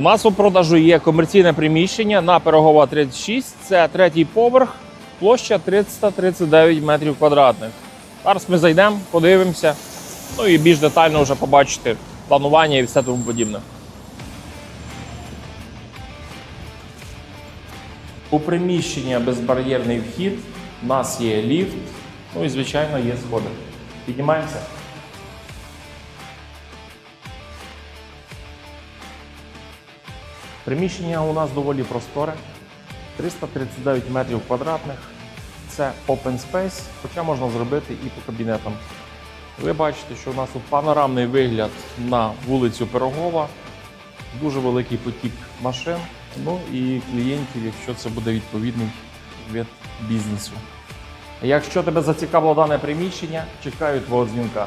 У нас у продажу є комерційне приміщення на Пирогова 36. Це третій поверх, площа 339 метрів квадратних. Зараз ми зайдемо, подивимося, ну і більш детально вже побачити планування і все тому подібне. У приміщення безбар'єрний вхід. У нас є ліфт, ну і звичайно є сходи. Піднімаємося. Приміщення у нас доволі просторе. 339 метрів квадратних. Це open space, хоча можна зробити і по кабінетам. Ви бачите, що у нас тут панорамний вигляд на вулицю Пирогова, дуже великий потік машин, ну і клієнтів, якщо це буде відповідний від бізнесу. Якщо тебе зацікавило дане приміщення, чекаю твого дзвінка.